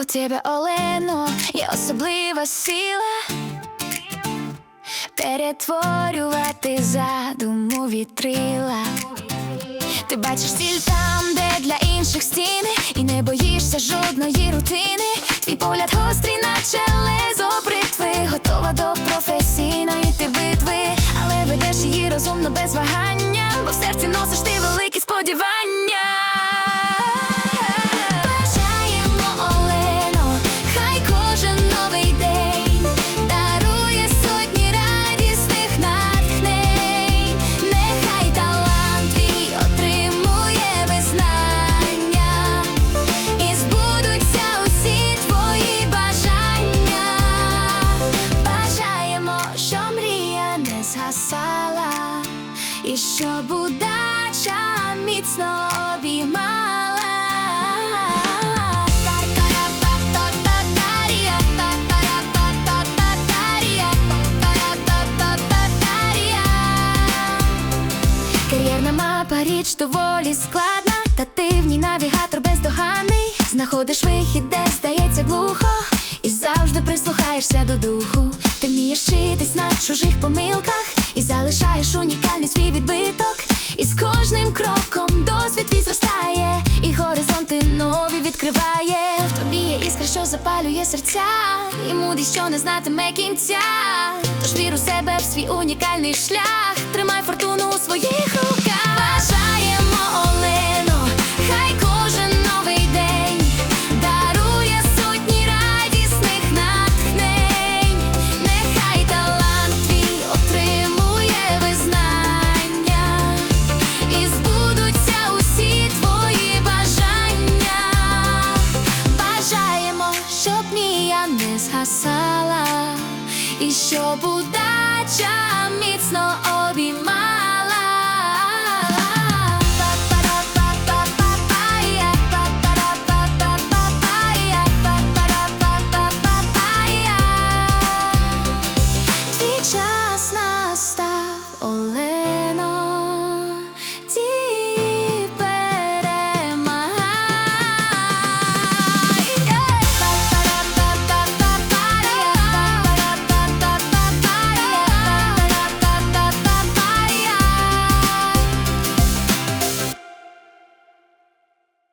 У тебе, Олено, є особлива сила перетворювати задуму вітрила. Ти бачиш ціль там, де для інших стіни, і не боїшся жодної рутини. Твій погляд гострий, наче лезо бритви, готова до професійної ти битви, але ведеш її розумно без вагання, бо в серці носиш не згасала, і щоб удача міцно обіймала. Кар'єрна мапа річ доволі складна, та ти в ній навігатор бездоганний. Знаходиш вихід, де здається глухо, і завжди прислухаєшся до духу. Ти вмієш вчитись на чужих помилках і залишаєш унікальний свій відбиток. І з кожним кроком досвід твій зростає, і горизонти нові відкриває. В тобі є іскра, що запалює серця, і мудрість, що не знатиме кінця. Тож вір у себе в свій унікальний шлях. Тримай фортуну у своїх згасала, і щоб удача міцно обіймала.